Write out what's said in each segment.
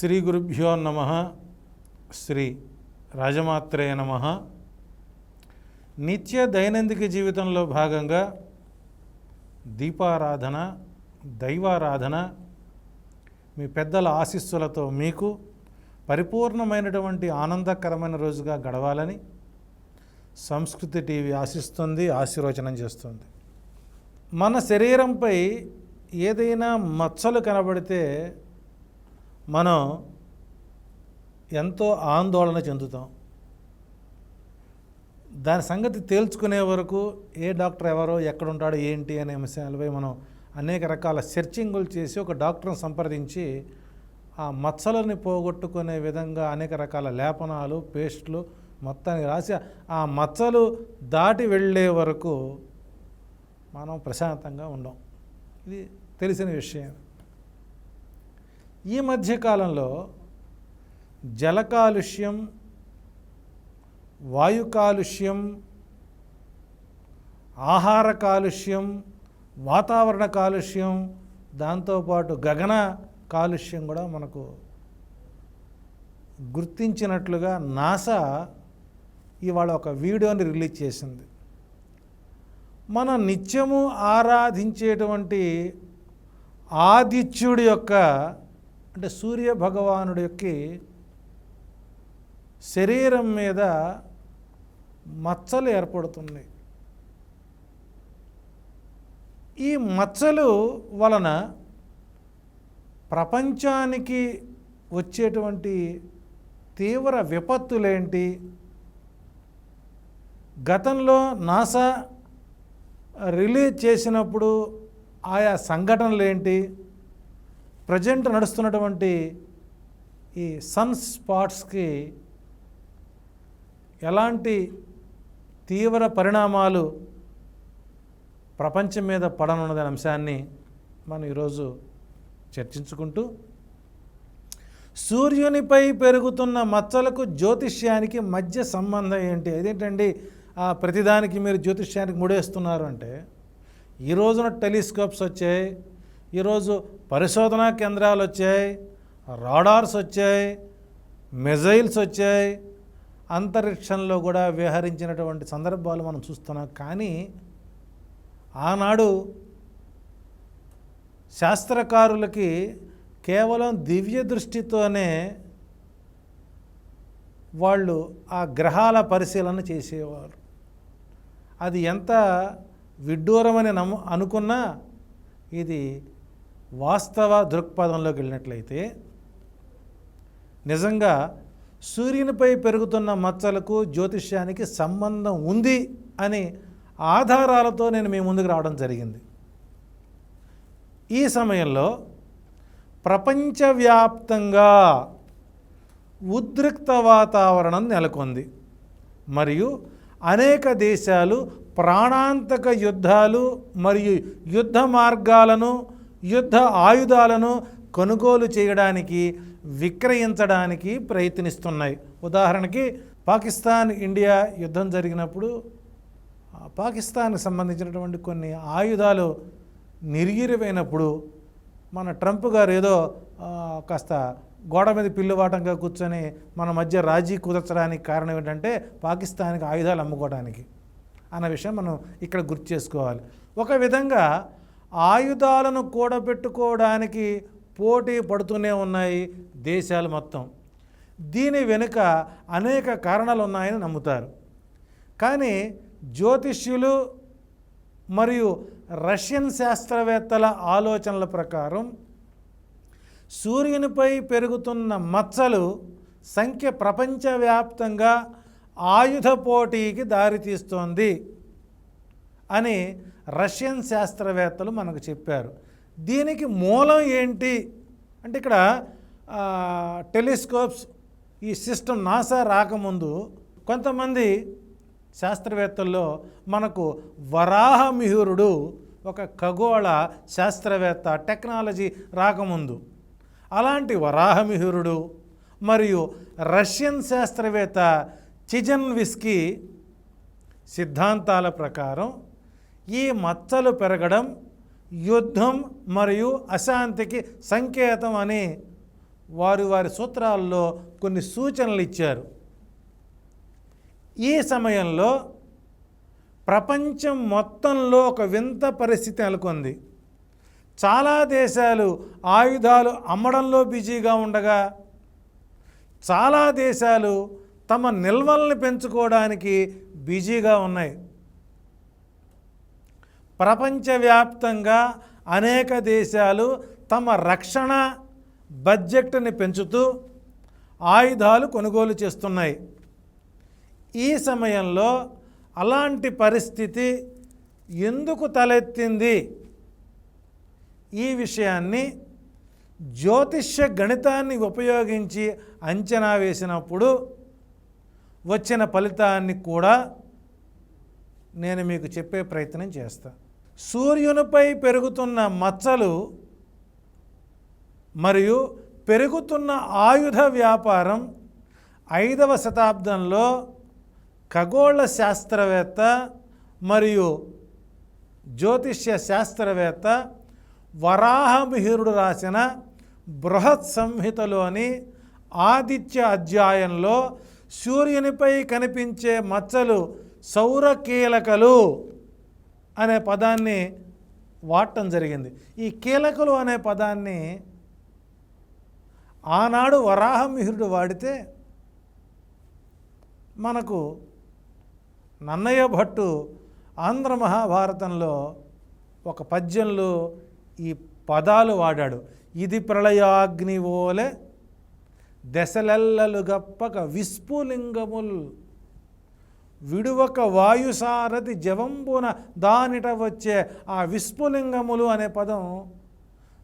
శ్రీ గురుభ్యో నమ శ్రీ రాజమాత్రే నమ. నిత్య దైనందిక జీవితంలో భాగంగా దీపారాధన దైవారాధన మీ పెద్దల ఆశీస్సులతో మీకు పరిపూర్ణమైనటువంటి ఆనందకరమైన రోజుగా గడవాలని సంస్కృతి టీవీ ఆశిస్తుంది ఆశీర్వచనం చేస్తుంది. మన శరీరంపై ఏదైనా మచ్చలు కనబడితే మనం ఎంతో ఆందోళన చెందుతాం. దాని సంగతి తేల్చుకునే వరకు ఏ డాక్టర్ ఎవరో ఎక్కడుంటాడో ఏంటి అనే అంశాలపై మనం అనేక రకాల సెర్చింగులు చేసి ఒక డాక్టర్ని సంప్రదించి ఆ మచ్చలని పోగొట్టుకునే విధంగా అనేక రకాల లేపనాలు పేస్టులు మొత్తానికి రాసి ఆ మచ్చలు దాటి వెళ్ళే వరకు మనం ప్రశాంతంగా ఉండం. ఇది తెలిసిన విషయం. ఈ మధ్యకాలంలో జల కాలుష్యం వాయు కాలుష్యం ఆహార కాలుష్యం వాతావరణ కాలుష్యం దాంతోపాటు గగన కాలుష్యం కూడా మనకు గుర్తించినట్లుగా నాసా ఇవాళ ఒక వీడియోని రిలీజ్ చేసింది. మన నిత్యము ఆరాధించేటువంటి ఆదిత్యుడి యొక్క అంటే సూర్య భగవానుడి యొక్క శరీరం మీద మచ్చలు ఏర్పడుతున్నాయి. ఈ మచ్చలు వలన ప్రపంచానికి వచ్చేటువంటి తీవ్ర విపత్తులేంటి? గతంలో నాసా రిలీజ్ చేసినప్పుడు ఆయా సంఘటనలు ఏంటి ప్రజెంట్ నడుస్తున్నటువంటి ఈ సన్ స్పాట్స్కి ఎలాంటి తీవ్ర పరిణామాలు ప్రపంచం మీద పడనున్నదనే అంశాన్ని మనం ఈరోజు చర్చించుకుంటూ సూర్యునిపై పెరుగుతున్న మచ్చలకు జ్యోతిష్యానికి మధ్య సంబంధం ఏంటి? అదేంటండి? ఆ ప్రతిదానికి మీరు జ్యోతిష్యానికి ముడేస్తున్నారు అంటే ఈ రోజున టెలిస్కోప్స్ వచ్చాయి ఈరోజు పరిశోధనా కేంద్రాలు వచ్చాయి రాడార్స్ వచ్చాయి మిజైల్స్ వచ్చాయి. అంతరిక్షంలో కూడా విహరించినటువంటి సందర్భాలు మనం చూస్తున్నాం. కానీ ఆనాడు శాస్త్రకారులకి కేవలం దివ్య దృష్టితోనే వాళ్ళు ఆ గ్రహాల పరిశీలన చేసేవారు. అది ఎంత విడ్డూరమని నమ్ము అనుకున్నా ఇది వాస్తవ దృక్పథంలోకి వెళ్ళినట్లయితే నిజంగా సూర్యునిపై పెరుగుతున్న మచ్చలకు జ్యోతిష్యానికి సంబంధం ఉంది అని ఆధారాలతో నేను మీ ముందుకు రావడం జరిగింది. ఈ సమయంలో ప్రపంచవ్యాప్తంగా ఉద్రిక్త వాతావరణం నెలకొంది. మరియు అనేక దేశాలు ప్రాణాంతక యుద్ధాలు మరియు యుద్ధ మార్గాలను యుద్ధ ఆయుధాలను కొనుగోలు చేయడానికి విక్రయించడానికి ప్రయత్నిస్తున్నాయి. ఉదాహరణకి పాకిస్తాన్ ఇండియా యుద్ధం జరిగినప్పుడు పాకిస్తాన్కి సంబంధించినటువంటి కొన్ని ఆయుధాలు నిర్వీర్యమైనప్పుడు మన ట్రంప్ గారు ఏదో కాస్త గోడ మీద పిల్లువాటంగా కూర్చొని మన మధ్య రాజీ కుదర్చడానికి కారణం ఏంటంటే పాకిస్తాన్కి ఆయుధాలు అమ్ముకోవడానికి అన్న విషయం మనం ఇక్కడ గుర్తు చేసుకోవాలి. ఒక విధంగా ఆయుధాలను కూడబెట్టుకోవడానికి పోటీ పడుతూనే ఉన్నాయి దేశాలు మొత్తం. దీని వెనుక అనేక కారణాలు ఉన్నాయని నమ్ముతారు. కానీ జ్యోతిష్యులు మరియు రష్యన్ శాస్త్రవేత్తల ఆలోచనల ప్రకారం సూర్యునిపై పెరుగుతున్న మచ్చలు సంఖ్య ప్రపంచవ్యాప్తంగా ఆయుధ పోటీకి దారితీస్తోంది అని రష్యన్ శాస్త్రవేత్తలు మనకు చెప్పారు. దీనికి మూలం ఏంటి? అంటే ఇక్కడ టెలిస్కోప్స్ ఈ సిస్టమ్ నాసా రాకముందు కొంతమంది శాస్త్రవేత్తల్లో మనకు వరాహమిహురుడు ఒక ఖగోళ శాస్త్రవేత్త టెక్నాలజీ రాకముందు. అలాంటి వరాహమిహురుడు మరియు రష్యన్ శాస్త్రవేత్త చిజన్ విస్కీ సిద్ధాంతాల ప్రకారం ఈ మచ్చలు పెరగడం యుద్ధం మరియు అశాంతికి సంకేతం అని వారు వారి సూత్రాల్లో కొన్ని సూచనలు ఇచ్చారు. ఈ సమయంలో ప్రపంచం మొత్తంలో ఒక వింత పరిస్థితి నెలకొంది. చాలా దేశాలు ఆయుధాలు అమ్మడంలో బిజీగా ఉండగా చాలా దేశాలు తమ నిల్వల్ని పెంచుకోవడానికి బిజీగా ఉన్నాయి. ప్రపంచవ్యాప్తంగా అనేక దేశాలు తమ రక్షణ బడ్జెట్ని పెంచుతూ ఆయుధాలు కొనుగోలు చేస్తున్నాయి. ఈ సమయంలో అలాంటి పరిస్థితి ఎందుకు తలెత్తింది? ఈ విషయాన్ని జ్యోతిష్య గణితాన్ని ఉపయోగించి అంచనా వేసినప్పుడు వచ్చిన ఫలితాన్ని కూడా నేను మీకు చెప్పే ప్రయత్నం చేస్తాను సూర్యునిపై పెరుగుతున్న మచ్చలు మరియు పెరుగుతున్న ఆయుధ వ్యాపారం ఐదవ శతాబ్దంలో ఖగోళ శాస్త్రవేత్త మరియు జ్యోతిష్య శాస్త్రవేత్త వరాహమిహిరుడు రాసిన బృహత్ సంహితలోని ఆదిత్య అధ్యాయంలో సూర్యునిపై కనిపించే మచ్చలు సౌర కీలకలు అనే పదాన్ని వాడటం జరిగింది. ఈ కీలకలు అనే పదాన్ని ఆనాడు వరాహమిహిరుడు వాడితే మనకు నన్నయ్య భట్టు ఆంధ్ర మహాభారతంలో ఒక పద్యంలో ఈ పదాలు వాడాడు. ఇది ప్రళయాగ్ని ఓలె దశలెల్లలు గప్పక విస్ఫులింగముల్ విడువక వాయుసారథి జవంబున దానిట వచ్చే ఆ విస్ఫులింగములు అనే పదం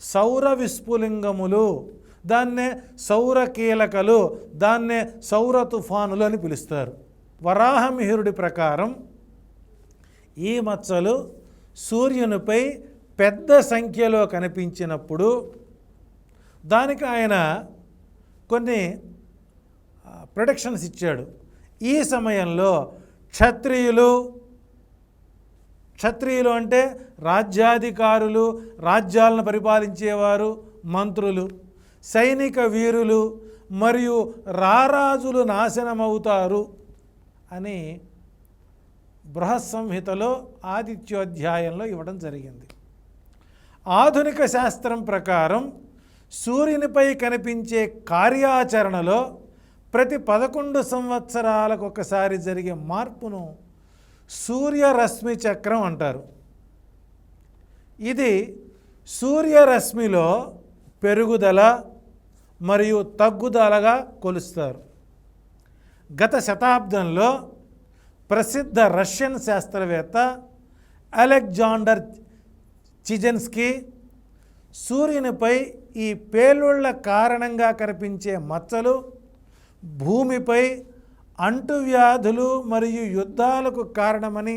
సౌర విస్ఫులింగములు దాన్నే సౌర కీలకలు దాన్నే సౌర తుఫానులు అని పిలుస్తారు. వరాహమిహిరుడి ప్రకారం ఈ మచ్చలు సూర్యునిపై పెద్ద సంఖ్యలో కనిపించినప్పుడు దానికి ఆయన కొన్ని ప్రొడక్షన్స్ ఇచ్చాడు. ఈ సమయంలో క్షత్రియులు క్షత్రియులు అంటే రాజ్యాధికారులు రాజ్యాలను పరిపాలించేవారు మంత్రులు సైనిక వీరులు మరియు రారాజులు నాశనమవుతారు అని బృహస్సంహితలో ఆదిత్యోధ్యాయంలో ఇవ్వడం జరిగింది. ఆధునిక శాస్త్రం ప్రకారం సూర్యునిపై కనిపించే కార్యాచరణలో ప్రతి పదకొండు సంవత్సరాలకు ఒకసారి జరిగే మార్పును సూర్యరశ్మి చక్రం అంటారు. ఇది సూర్యరశ్మిలో పెరుగుదల మరియు తగ్గుదలగా కొలుస్తారు. గత శతాబ్దంలో ప్రసిద్ధ రష్యన్ శాస్త్రవేత్త అలెగ్జాండర్ చిజెన్స్కీ సూర్యునిపై ఈ పేలుళ్ళ కారణంగా కనిపించే మచ్చలు భూమిపై అంటువ్యాధులు మరియు యుద్ధాలకు కారణమని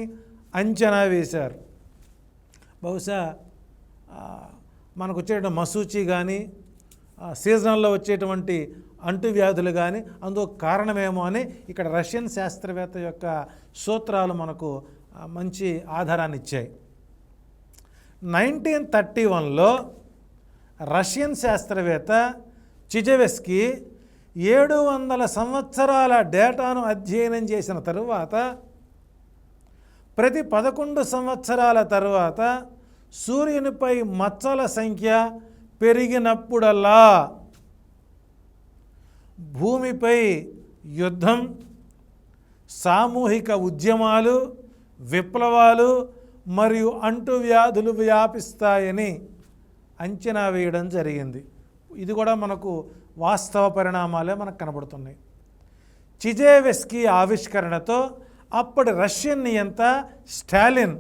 అంచనా వేశారు. బహుశా మనకు వచ్చేట మసూచి కానీ సీజనల్లో వచ్చేటువంటి అంటువ్యాధులు కానీ అందుకు కారణమేమో అని ఇక్కడ రష్యన్ శాస్త్రవేత్త యొక్క సూత్రాలు మనకు మంచి ఆధారాన్ని ఇచ్చాయి. నైన్టీన్ థర్టీ వన్లో రష్యన్ శాస్త్రవేత్త చిజవెస్కి ఏడు వందల సంవత్సరాల డేటాను అధ్యయనం చేసిన తరువాత ప్రతి పదకొండు సంవత్సరాల తరువాత సూర్యునిపై మచ్చల సంఖ్య పెరిగినప్పుడల్లా భూమిపై యుద్ధం సామూహిక ఉద్యమాలు విప్లవాలు మరియు అంటువ్యాధులు వ్యాపిస్తాయని అంచనా వేయడం జరిగింది. ఇది కూడా మనకు వాస్తవ పరిణామాలే మనకు కనబడుతున్నాయి. చిజేవెస్కీ ఆవిష్కరణతో అప్పటి రష్యన్ నియంత స్టాలిన్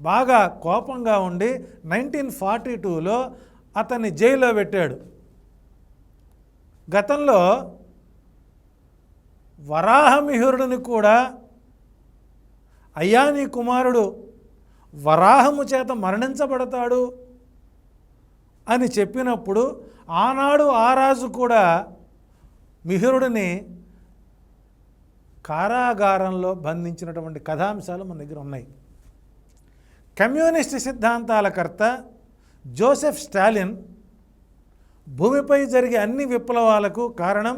బాగా కోపంగా ఉండి నైన్టీన్ ఫార్టీ టూలో అతన్ని జైల్లో పెట్టాడు. గతంలో వరాహమిహురుడిని కూడా అయ్యా నీ కుమారుడు వరాహము చేత మరణించబడతాడు అని చెప్పినప్పుడు ఆనాడు ఆ రాజు కూడా మిహిరుడిని కారాగారంలో బంధించినటువంటి కథాంశాలు మన దగ్గర ఉన్నాయి. కమ్యూనిస్ట్ సిద్ధాంతాల కర్త జోసెఫ్ స్టాలిన్ భూమిపై జరిగే అన్ని విప్లవాలకు కారణం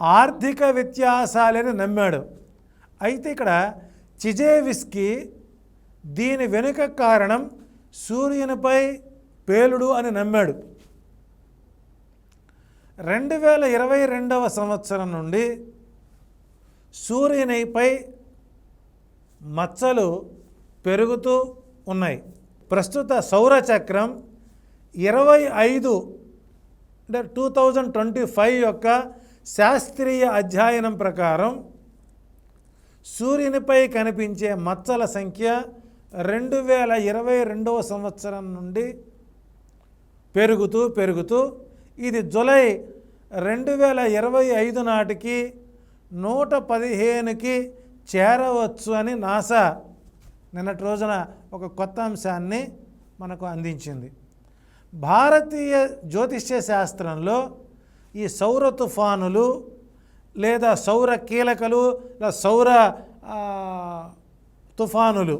ఆర్థిక వ్యత్యాసాలని నమ్మాడు. అయితే ఇక్కడ చిజేవిస్కి దీని వెనుక కారణం సూర్యునిపై పేలుడు అని నమ్మాడు. రెండు వేల ఇరవై రెండవ సంవత్సరం నుండి సూర్యునిపై మచ్చలు పెరుగుతూ ఉన్నాయి. ప్రస్తుత సౌర చక్రం ఇరవై ఐదు అంటే టూ థౌజండ్ ట్వంటీ ఫైవ్ యొక్క శాస్త్రీయ అధ్యయనం ప్రకారం సూర్యునిపై కనిపించే మచ్చల సంఖ్య రెండు వేల ఇరవై రెండవ సంవత్సరం నుండి పెరుగుతూ పెరుగుతూ ఇది జులై రెండు వేల ఇరవై ఐదు నాటికి నూట పదిహేనుకి చేరవచ్చు అని నాసా నిన్నటి రోజున ఒక కొత్త అంశాన్ని మనకు అందించింది. భారతీయ జ్యోతిష్య శాస్త్రంలో ఈ సౌర తుఫానులు లేదా సౌర కీలకలు లేదా సౌర తుఫానులు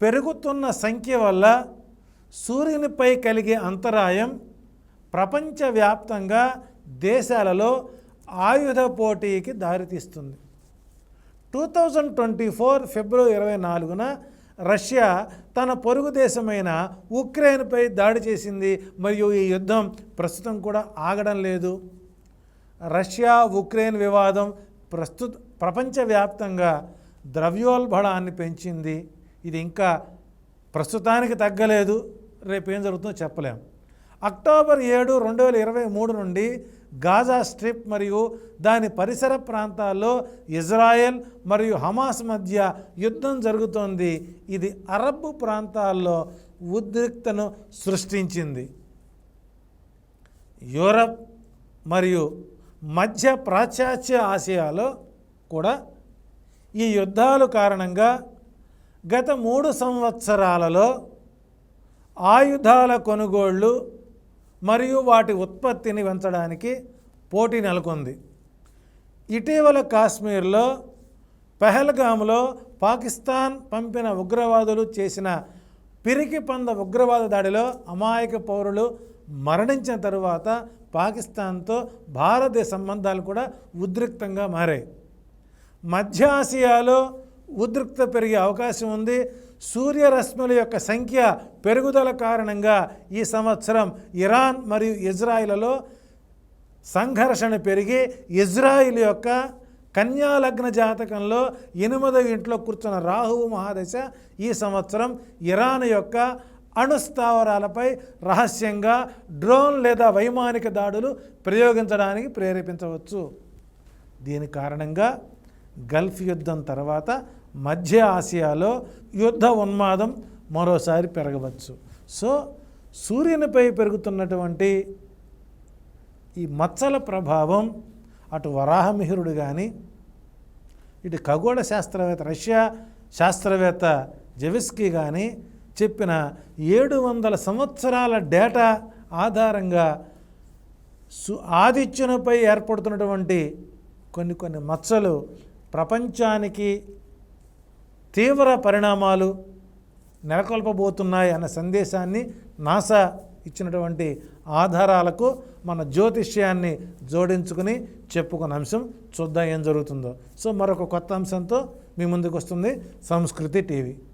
పెరుగుతున్న సంఖ్య వల్ల సూర్యునిపై కలిగే అంతరాయం ప్రపంచవ్యాప్తంగా దేశాలలో ఆయుధ పోటీకి దారితీస్తుంది. టూ థౌజండ్ ట్వంటీ ఫోర్ ఫిబ్రవరి ఇరవై నాలుగున రష్యా తన పొరుగు దేశమైన ఉక్రెయిన్పై దాడి చేసింది. మరియు ఈ యుద్ధం ప్రస్తుతం కూడా ఆగడం లేదు. రష్యా ఉక్రెయిన్ వివాదం ప్రస్తుత ప్రపంచవ్యాప్తంగా ద్రవ్యోల్బణాన్ని పెంచింది. ఇది ఇంకా ప్రస్తుతానికి తగ్గలేదు. రేపు ఏం జరుగుతుందో చెప్పలేం. అక్టోబర్ ఏడు రెండు వేల ఇరవై మూడు నుండి గాజా స్ట్రిప్ మరియు దాని పరిసర ప్రాంతాల్లో ఇజ్రాయెల్ మరియు హమాస్ మధ్య యుద్ధం జరుగుతోంది. ఇది అరబ్ ప్రాంతాల్లో ఉద్రిక్తను సృష్టించింది. యూరప్ మరియు మధ్య ప్రాచాత్య ఆసియాలో కూడా ఈ యుద్ధాలు కారణంగా గత మూడు సంవత్సరాలలో ఆయుధాల కొనుగోళ్ళు మరియు వాటి ఉత్పత్తిని పెంచడానికి పోటీ నెలకొంది. ఇటీవల కాశ్మీర్లో పెహల్గామ్లో పాకిస్తాన్ పంపిన ఉగ్రవాదులు చేసిన పిరికి పంద ఉగ్రవాద దాడిలో అమాయక పౌరులు మరణించిన తరువాత పాకిస్తాన్తో భారతదేశ సంబంధాలు కూడా ఉద్రిక్తంగా మారాయి. మధ్య ఆసియాలో ఉద్రిక్త పెరిగే అవకాశం ఉంది. సూర్యరశ్ముల యొక్క సంఖ్య పెరుగుదల కారణంగా ఈ సంవత్సరం ఇరాన్ మరియు ఇజ్రాయిల్లో సంఘర్షణ పెరిగి ఇజ్రాయిల్ యొక్క కన్యాలగ్న జాతకంలో ఎనిమిదవ ఇంట్లో కూర్చున్న రాహువు మహాదశ ఈ సంవత్సరం ఇరాన్ యొక్క అణుస్థావరాలపై రహస్యంగా డ్రోన్ లేదా వైమానిక దాడులు ప్రయోగించడానికి ప్రేరేపించవచ్చు. దీని కారణంగా గల్ఫ్ యుద్ధం తర్వాత మధ్య ఆసియాలో యుద్ధ ఉన్మాదం మరోసారి పెరగవచ్చు. సో సూర్యునిపై పెరుగుతున్నటువంటి ఈ మచ్చల ప్రభావం అటు వరాహమిహిరుడు కానీ ఇటు ఖగోళ శాస్త్రవేత్త రష్యా శాస్త్రవేత్త జెవిస్కీ కానీ చెప్పిన ఏడు వందల సంవత్సరాల డేటా ఆధారంగా సు ఆదిత్యునిపై ఏర్పడుతున్నటువంటి కొన్ని కొన్ని మచ్చలు ప్రపంచానికి తీవ్ర పరిణామాలు నెలకొల్పబోతున్నాయి అన్న సందేశాన్ని నాసా ఇచ్చినటువంటి ఆధారాలకు మన జ్యోతిష్యాన్ని జోడించుకుని చెప్పుకున్న అంశం చూద్దాం ఏం జరుగుతుందో. సో మరొక కొత్త అంశంతో మీ ముందుకు వస్తుంది సంస్కృతి టీవీ.